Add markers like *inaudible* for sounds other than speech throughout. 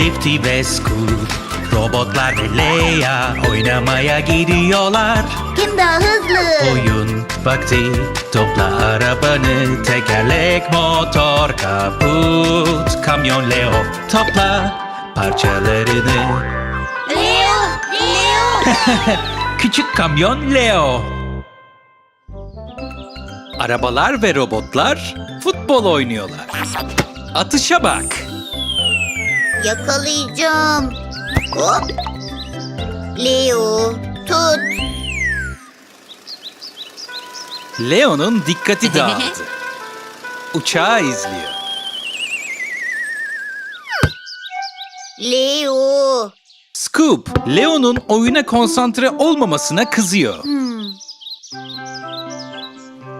Lifty ve Scoot Robotlar ve Leia oynamaya gidiyorlar Kim daha hızlı? Oyun vakti Topla arabanı Tekerlek, motor, kaput Kamyon Leo Topla parçalarını Leo! Leo! *laughs* Küçük kamyon Leo Arabalar ve robotlar futbol oynuyorlar. Atışa bak. Yakalayacağım. Hop. Leo, tut. Leo'nun dikkati *laughs* dağıldı. Uçağı izliyor. Leo. Scoop, Leo'nun oyuna konsantre olmamasına kızıyor. Hmm.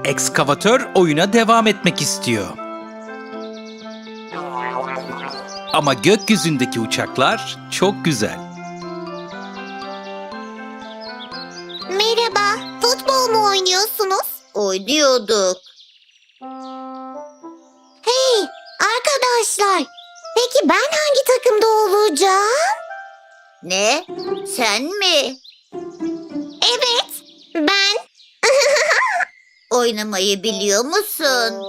Ekskavatör oyuna devam etmek istiyor. Ama gökyüzündeki uçaklar çok güzel. Merhaba. Futbol mu oynuyorsunuz? Oynuyorduk. Hey arkadaşlar. Peki ben hangi takımda olacağım? Ne? Sen mi? Evet. Ben. Oynamayı biliyor musun?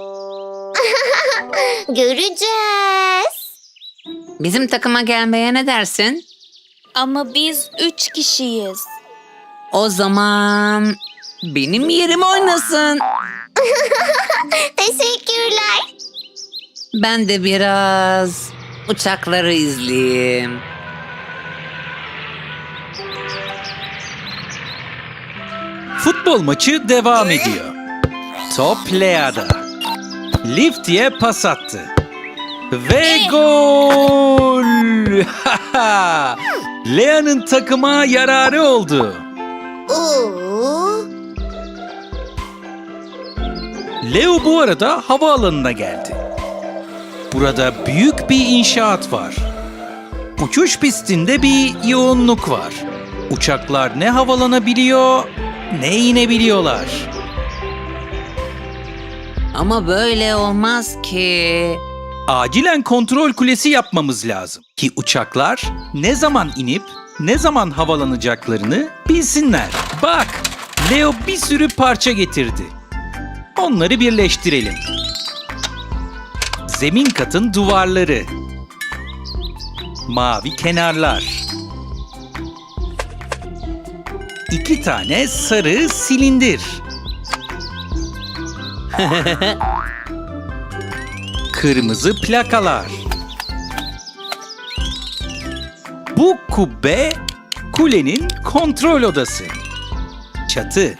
*laughs* Göreceğiz. Bizim takıma gelmeye ne dersin? Ama biz üç kişiyiz. O zaman benim yerim oynasın. *laughs* Teşekkürler. Ben de biraz uçakları izleyeyim. Futbol maçı devam ediyor. Top Lea'da. Lifty'e pas attı. Ve gol! *laughs* Lea'nın takıma yararı oldu. Oo. Leo bu arada havaalanına geldi. Burada büyük bir inşaat var. Uçuş pistinde bir yoğunluk var. Uçaklar ne havalanabiliyor ne inebiliyorlar. Ama böyle olmaz ki. Acilen kontrol kulesi yapmamız lazım ki uçaklar ne zaman inip ne zaman havalanacaklarını bilsinler. Bak, Leo bir sürü parça getirdi. Onları birleştirelim. Zemin katın duvarları. Mavi kenarlar. İki tane sarı silindir. *laughs* Kırmızı plakalar. Bu kubbe kulenin kontrol odası. Çatı.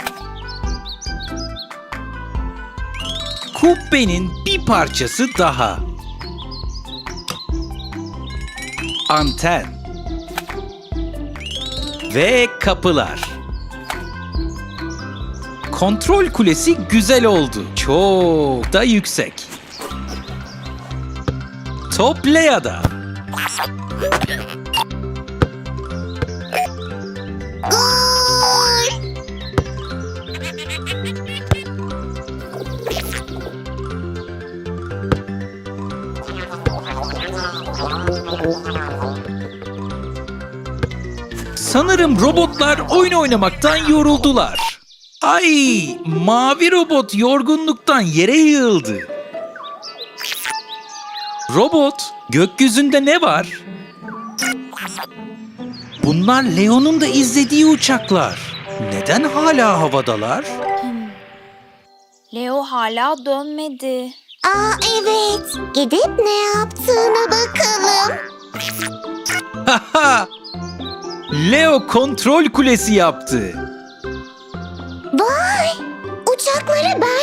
Kubbenin bir parçası daha. Anten. Ve kapılar. Kontrol kulesi güzel oldu. Çok da yüksek. Top Lea'da. Gol! Sanırım robotlar oyun oynamaktan yoruldular. Ay, mavi robot yorgunluktan yere yığıldı. Robot, gökyüzünde ne var? Bunlar Leo'nun da izlediği uçaklar. Neden hala havadalar? Leo hala dönmedi. Aa evet. Gidip ne yaptığına bakalım. Haha! Leo kontrol kulesi yaptı. Vay! Uçakları ben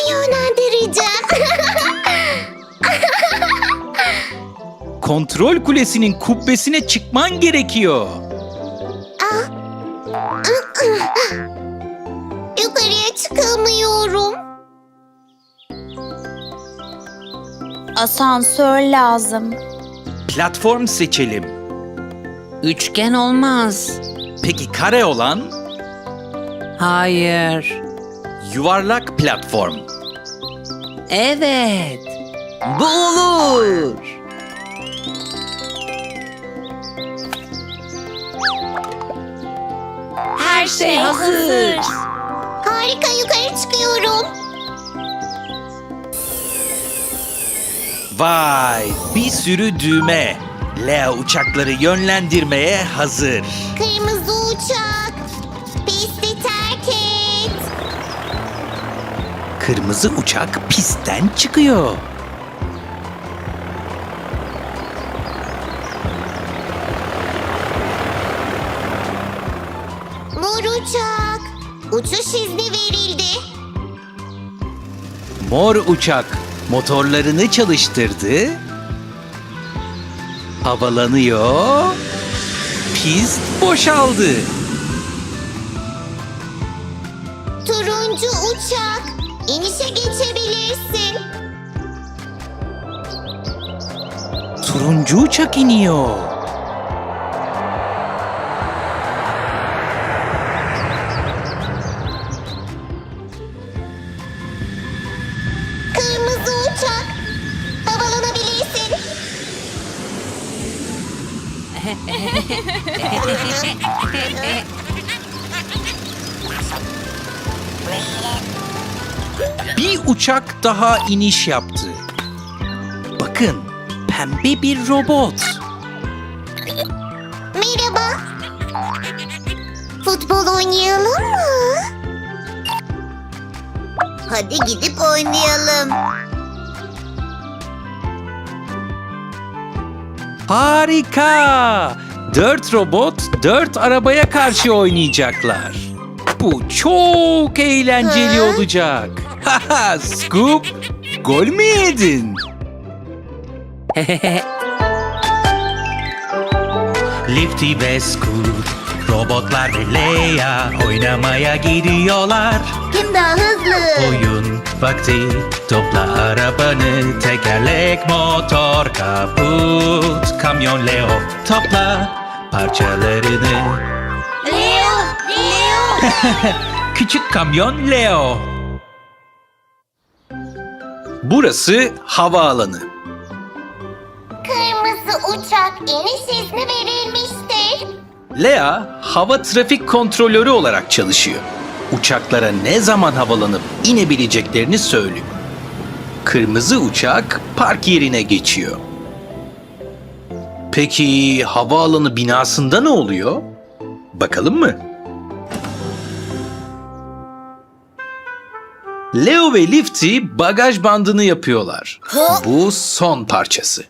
Kontrol kulesinin kubbesine çıkman gerekiyor. Yukarıya çıkamıyorum. Asansör lazım. Platform seçelim. Üçgen olmaz. Peki kare olan Hayır. yuvarlak platform. Evet. Bu olur. Şey hazır. Harika yukarı çıkıyorum. Vay, bir sürü düğme. Leo uçakları yönlendirmeye hazır. Kırmızı uçak. Pisti terk et. Kırmızı uçak pistten çıkıyor. Mor uçak. Uçuş izni verildi. Mor uçak motorlarını çalıştırdı. Havalanıyor. Pist boşaldı. Turuncu uçak. İnişe geçebilirsin. Turuncu uçak iniyor. Bir uçak daha iniş yaptı. Bakın, pembe bir robot. Merhaba. Futbol oynayalım mı? Hadi gidip oynayalım. Harika! Dört robot dört arabaya karşı oynayacaklar. Bu çok eğlenceli olacak. Haha Scoop, gol mü yedin? *laughs* Lifty ve Scoop, robotlar ve Leia oynamaya gidiyorlar. Kim daha hızlı? Oyun vakti Topla arabanı Tekerlek, motor, kaput Kamyon Leo Topla parçalarını Leo, Leo. *laughs* Küçük kamyon Leo Burası havaalanı. Kırmızı uçak iniş izni verilmiştir. Lea hava trafik kontrolörü olarak çalışıyor. Uçaklara ne zaman havalanıp inebileceklerini söylüyor. Kırmızı uçak park yerine geçiyor. Peki havaalanı binasında ne oluyor? Bakalım mı? Leo ve Lifty bagaj bandını yapıyorlar. Bu son parçası.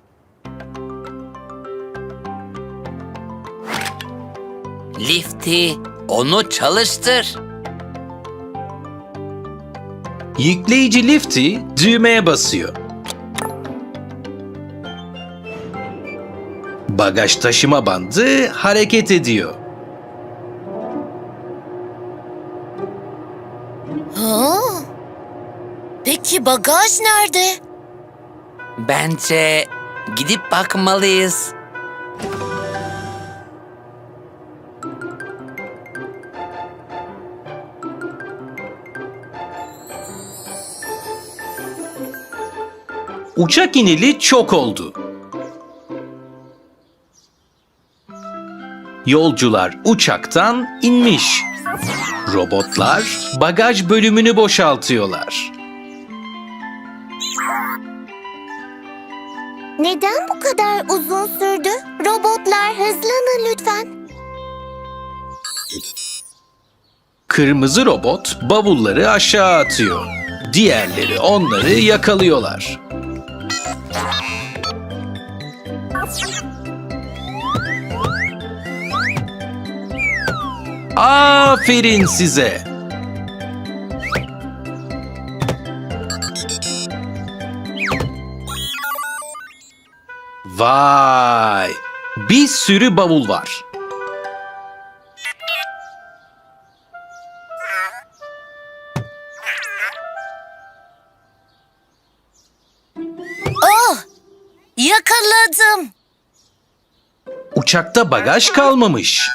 Lifty onu çalıştır. Yükleyici Lifty düğmeye basıyor. Bagaj taşıma bandı hareket ediyor. Ha? Peki bagaj nerede? Bence gidip bakmalıyız. Uçak inili çok oldu. Yolcular uçaktan inmiş. Robotlar bagaj bölümünü boşaltıyorlar. Neden bu kadar uzun sürdü? Robotlar hızlanın lütfen. Kırmızı robot bavulları aşağı atıyor. Diğerleri onları yakalıyorlar. Aferin size. Vay! Bir sürü bavul var. Oh! Yakaladım. Uçakta bagaj kalmamış.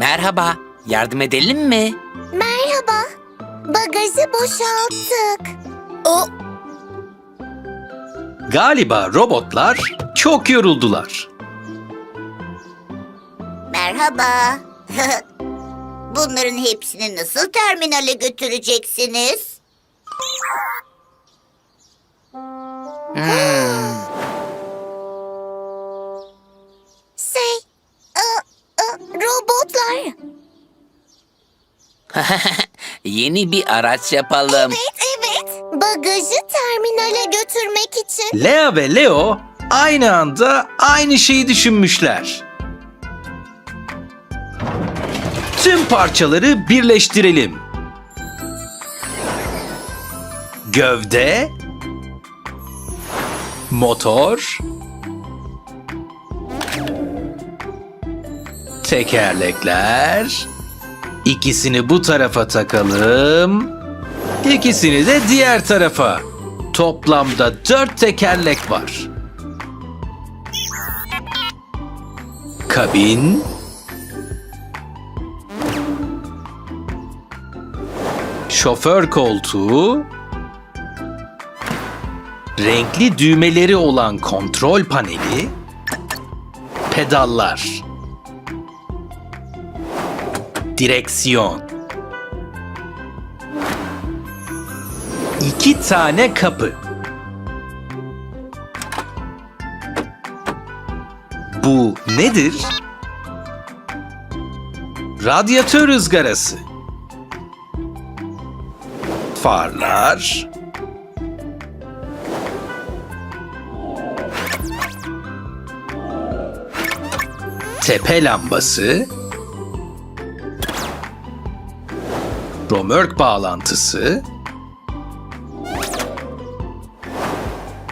Merhaba, yardım edelim mi? Merhaba. Bagajı boşalttık. O Galiba robotlar çok yoruldular. merhaba. *laughs* Bunların hepsini nasıl terminale götüreceksiniz? Şey, *laughs* Yeni bir araç yapalım. Evet, evet. Bagajı terminale götürmek için. Lea ve Leo aynı anda aynı şeyi düşünmüşler. Tüm parçaları birleştirelim. Gövde, motor, tekerlekler. İkisini bu tarafa takalım. İkisini de diğer tarafa. Toplamda dört tekerlek var. Kabin, şoför koltuğu, renkli düğmeleri olan kontrol paneli, pedallar, direksiyon, iki tane kapı. Bu nedir? Radyatör ızgarası. Farlar. Tepe lambası. Romörk bağlantısı.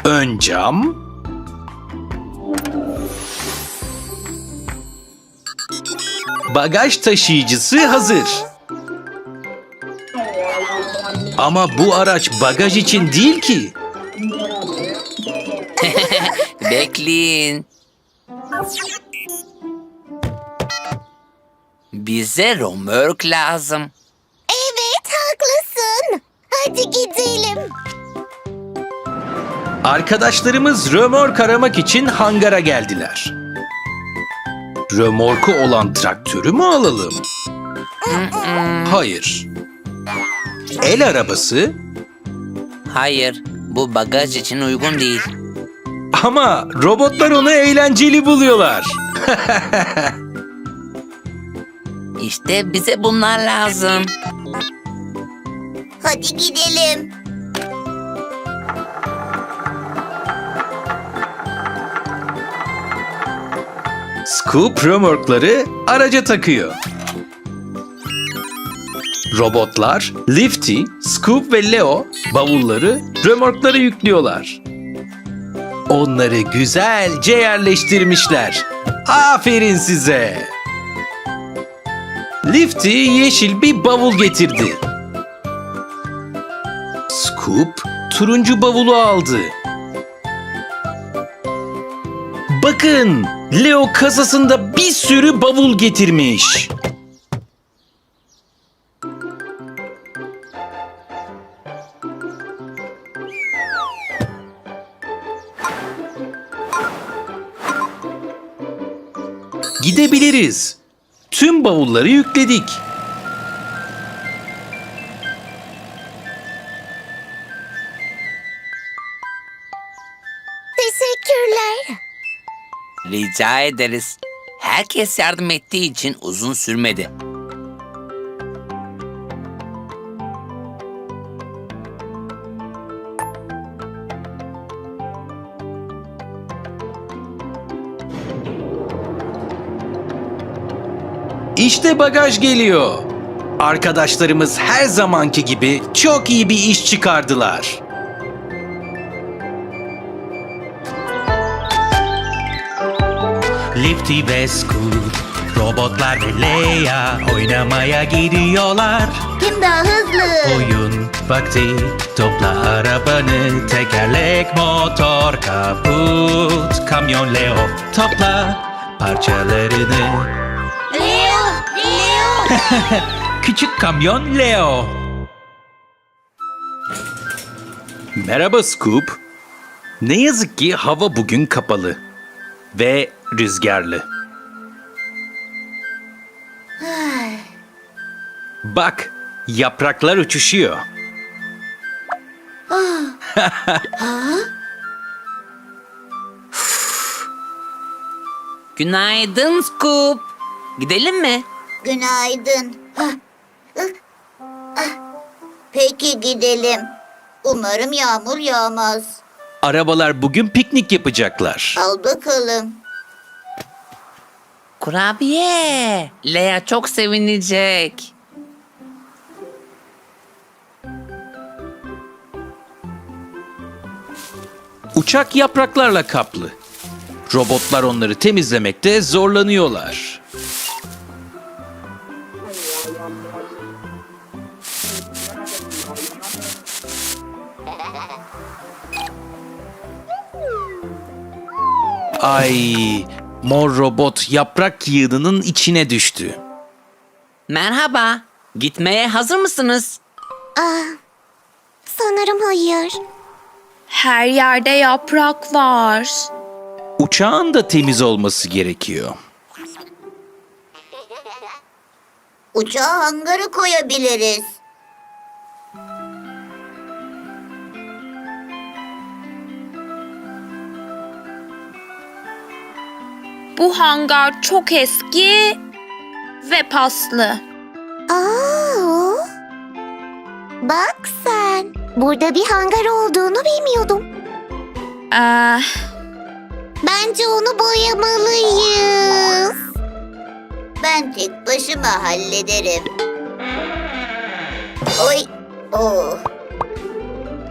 Ön cam. Bagaj taşıyıcısı hazır. Ama bu araç bagaj için değil ki. *laughs* Bekleyin. Bize romörk lazım. Hadi gidelim. Arkadaşlarımız römork aramak için hangara geldiler. Römorku olan traktörü mü alalım? Hayır. El arabası Hayır, bu bagaj için uygun değil. ama robotlar onu eğlenceli buluyorlar. İşte bize bunlar lazım. Hadi gidelim. Scoop römorkları araca takıyor. Robotlar Lifty, Scoop ve Leo bavulları römorklara yüklüyorlar. Onları güzelce yerleştirmişler. Aferin size. Lifty yeşil bir bavul getirdi. Scoop turuncu bavulu aldı. Bakın, Leo kasasında bir sürü bavul getirmiş. Gidebiliriz. Tüm bavulları yükledik. Rica ederiz. Herkes yardım ettiği için uzun sürmedi. İşte bagaj geliyor. Arkadaşlarımız her zamanki gibi çok iyi bir iş çıkardılar. Lifty ve Scoot Robotlar ve Leia oynamaya gidiyorlar Kim daha hızlı? Oyun vakti Topla arabanı Tekerlek, motor, kaput Kamyon Leo Topla parçalarını Leo, Leo. *laughs* Küçük kamyon Leo Merhaba Scoop. Ne yazık ki hava bugün kapalı ve rüzgarlı. Bak, yapraklar uçuşuyor. *laughs* Günaydın Scoop. Gidelim mi? Günaydın. Ih, ah. Peki gidelim. Umarım yağmur yağmaz. Arabalar bugün piknik yapacaklar. Al bakalım. Kurabiye. Lea çok sevinecek. Uçak yapraklarla kaplı. Robotlar onları temizlemekte zorlanıyorlar. Ay, mor robot yaprak yığınının içine düştü. Merhaba. Gitmeye hazır mısınız? Sanırım hayır. Her yerde yaprak var. Uçağın da temiz olması gerekiyor. Uçağı hangara koyabiliriz. Bu hangar çok eski ve paslı. Aa, bak sen. Burada bir hangar olduğunu bilmiyordum. Ee, Bence onu boyamalıyız. Ben tek başıma hallederim. Oy. Oh.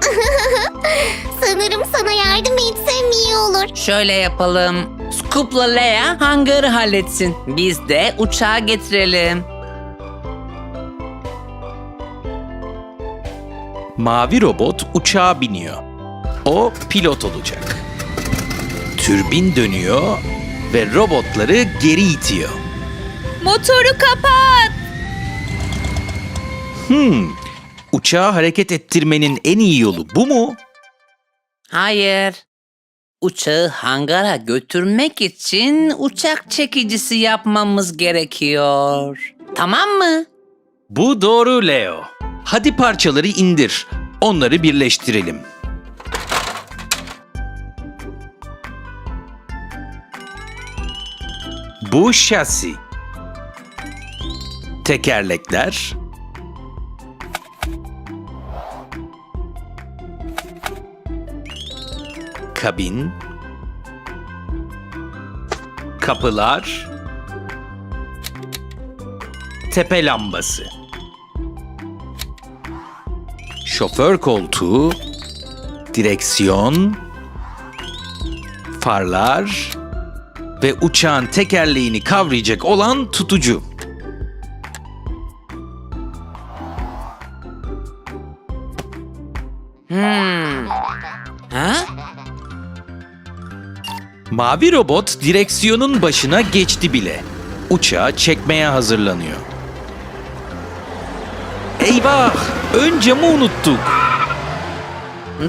*laughs* Sanırım sana yardım etsem iyi olur. Şöyle yapalım. Scoop'la Lea hangarı halletsin. Biz de uçağı getirelim. Mavi robot uçağa biniyor. O pilot olacak. Türbin dönüyor ve robotları geri itiyor. motoru kapat. Hmm, uçağı hareket ettirmenin en iyi yolu bu mu? Hayır. Uçağı hangara götürmek için uçak çekicisi yapmamız gerekiyor. Tamam mı? Bu doğru Leo. Hadi parçaları indir. Onları birleştirelim. Bu şasi. Tekerlekler. Kabin. Kapılar. Tepe lambası. Şoför koltuğu, direksiyon, farlar ve uçağın tekerleğini kavrayacak olan tutucu. Hmm. Ha? Mavi robot direksiyonun başına geçti bile. Uçağı çekmeye hazırlanıyor. Eyvah! Ön camı unuttuk.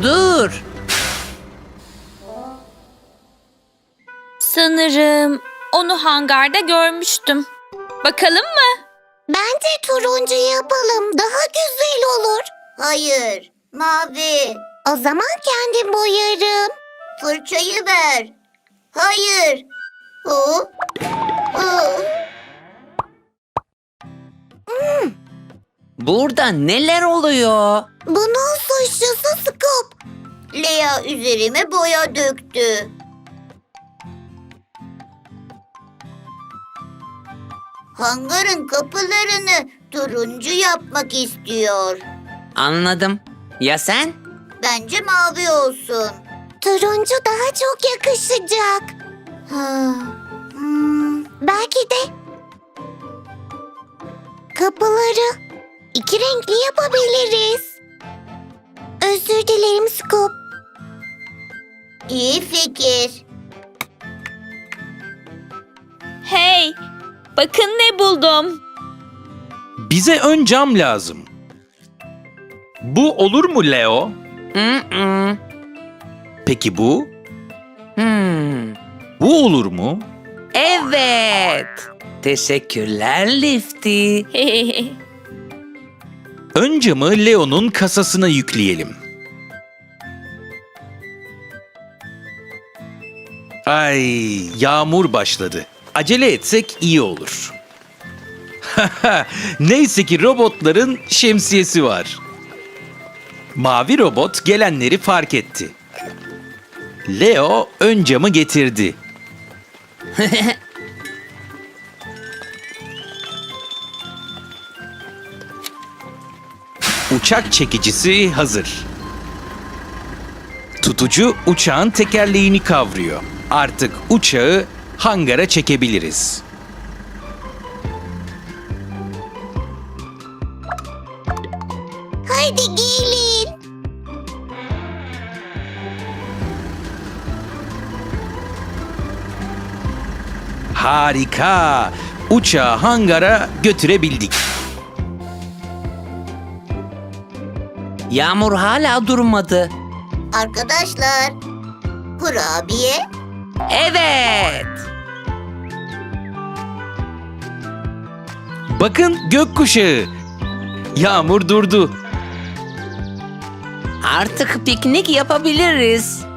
Dur. Sanırım onu hangarda görmüştüm. Bakalım mı? Bence turuncu yapalım. Daha güzel olur. Hayır. Mavi. O zaman kendim boyarım. Fırçayı ver. Hayır. Oh. Oh. Burada neler oluyor? Bunun suçlusu Scoop. Lea üzerime boya döktü. Hangarın kapılarını turuncu yapmak istiyor. Anladım. Ya sen? Bence mavi olsun. Turuncu daha çok yakışacak. Ha, hmm, belki de kapıları iki renkli yapabiliriz. Özür dilerim Scoop. İyi fikir. Hey, bakın ne buldum. Bize ön cam lazım. Bu olur mu Leo? Mm-mm. Peki bu? Hmm. Bu olur mu? Evet. Teşekkürler Lifty. *laughs* Ön camı Leo'nun kasasına yükleyelim. Ay, yağmur başladı. Acele etsek iyi olur. *laughs* Neyse ki robotların şemsiyesi var. Mavi robot gelenleri fark etti. Leo ön camı getirdi. *laughs* Uçak çekicisi hazır. Tutucu uçağın tekerleğini kavruyor. Artık uçağı hangara çekebiliriz. Harika! Uçağı hangara götürebildik. Yağmur hala durmadı. Arkadaşlar, kurabiye Evet. Bakın gökkuşağı. Yağmur durdu. Artık piknik yapabiliriz.